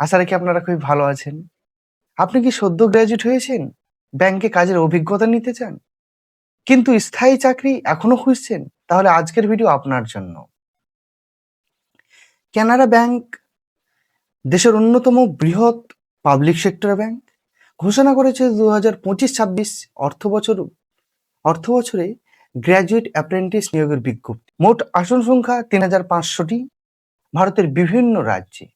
আশা রাখি আপনারা খুবই ভালো আছেন। আপনি কি সদ্য গ্র্যাজুয়েট হয়েছেন? ব্যাংকে কাজের অভিজ্ঞতা নিতে চান? কিন্তু স্থায়ী চাকরি এখনও খুঁজছেন? তাহলে আজকের ভিডিও আপনার জন্য। কানাড়া ব্যাংক দেশের অন্যতম বৃহৎ পাবলিক সেক্টর ব্যাংক। ঘোষণা করেছে দু হাজার পঁচিশ ছাব্বিশ অর্থ বছর, অর্থ বছরে গ্র্যাজুয়েট অ্যাপ্রেন্টিস নিয়োগের বিজ্ঞপ্তি। মোট আসন সংখ্যা তিন হাজার পাঁচশোটি। ভারতের বিভিন্ন রাজ্যে।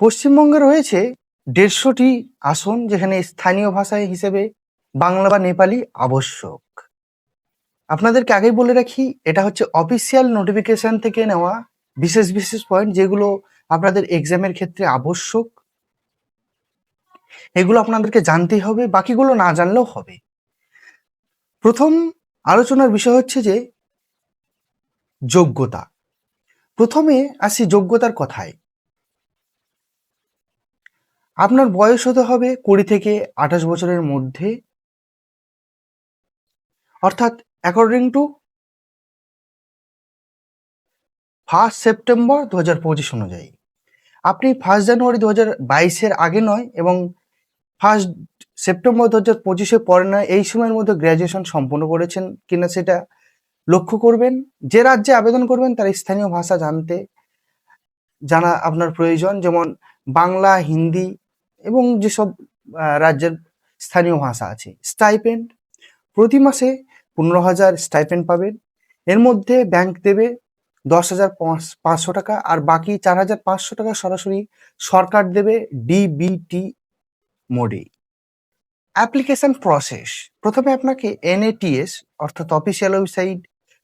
পশ্চিমবঙ্গে রয়েছে দেড়শোটি আসন যেখানে স্থানীয় ভাষায় হিসেবে বাংলা বা নেপালি আবশ্যক। আপনাদেরকে আগেই বলে রাখি, এটা হচ্ছে অফিসিয়াল নোটিফিকেশন থেকে নেওয়া বিশেষ বিশেষ পয়েন্ট যেগুলো আপনাদের এক্সামের ক্ষেত্রে আবশ্যক। এগুলো আপনাদেরকে জানতেই হবে, বাকিগুলো না জানলেও হবে। প্রথম আলোচনার বিষয় হচ্ছে যে যোগ্যতা। প্রথমে আসি যোগ্যতার কথায়। আপনার বয়স হতে হবে কুড়ি থেকে আঠাশ বছরের মধ্যে। অর্থাৎ অ্যাকর্ডিং টু ফার্স্ট সেপ্টেম্বর দু হাজার পঁচিশ অনুযায়ী। আপনি ফার্স্ট জানুয়ারি দু হাজার বাইশের আগে নয় এবং ফার্স্ট সেপ্টেম্বর দু হাজার পঁচিশে পরে নয়, এই সময়ের মধ্যে গ্র্যাজুয়েশন সম্পন্ন করেছেন কিনা সেটা লক্ষ্য করবেন। যে রাজ্যে আবেদন করবেন তার স্থানীয় ভাষা জানতে, জানা আপনার প্রয়োজন। যেমন বাংলা, হিন্দি এবং যেসব রাজ্যের স্থানীয় ভাষা আছে স্টাইপেন্ড প্রতি মাসে পনেরো হাজার স্টাইপেন্ড পাবেন। এর মধ্যে ব্যাংক দেবে দশ হাজার পাঁচ- পাঁচশো টাকা আর বাকি চার হাজার পাঁচশো টাকা সরাসরি সরকার দেবে ডিবিটি মোডে অ্যাপ্লিকেশন প্রসেস প্রথমে আপনাকে এনএটিএস অর্থাৎ official website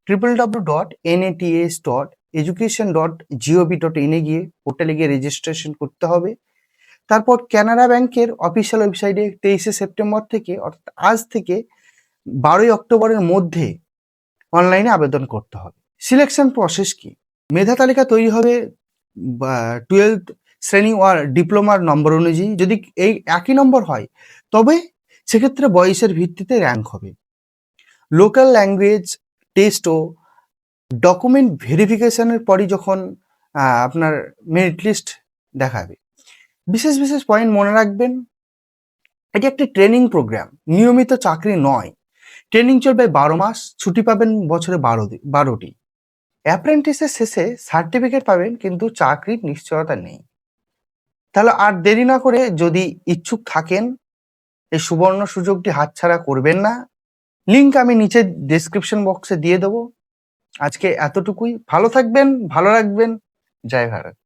triple W dot NATS dot education dot GOV dot ইনে গিয়ে পোর্টালে গিয়ে রেজিস্ট্রেশন করতে হবে। তারপর কানাড়া ব্যাংকের অফিসিয়াল ওয়েবসাইটে তেইশে সেপ্টেম্বর থেকে, অর্থাৎ আজ থেকে বারোই অক্টোবরের মধ্যে অনলাইনে আবেদন করতে হবে। সিলেকশন প্রসেস কি? মেধা তালিকা তৈরি হবে টুয়েলভ শ্রেণি ওয়ার ডিপ্লোমার নম্বর অনুযায়ী। যদি এই একই নম্বর হয়, তবে সেক্ষেত্রে বয়সের ভিত্তিতে র্যাঙ্ক হবে। লোকাল ল্যাঙ্গুয়েজ টেস্ট ও ডকুমেন্ট ভেরিফিকেশনের পরই যখন আপনার মেরিট লিস্ট দেখাবে। বিশেষ বিশেষ পয়েন্ট মনে রাখবেন, এটি একটি ট্রেনিং প্রোগ্রাম নিয়মিত চাকরি নয়। ট্রেনিং চলবে বারো মাস, ছুটি পাবেন বছরে বারো বারোটি। অ্যাপ্রেন্টিসের শেষে সার্টিফিকেট পাবেন, কিন্তু চাকরির নিশ্চয়তা নেই। তাহলে আর দেরি না করে যদি ইচ্ছুক থাকেন, এই সুবর্ণ সুযোগটি হাতছাড়া করবেন না। লিংক আমি নিচে ডেসক্রিপশন বক্সে দিয়ে দেবো। আজকে এতটুকুই। ভালো থাকবেন, ভালো রাখবেন। জয় ভারত।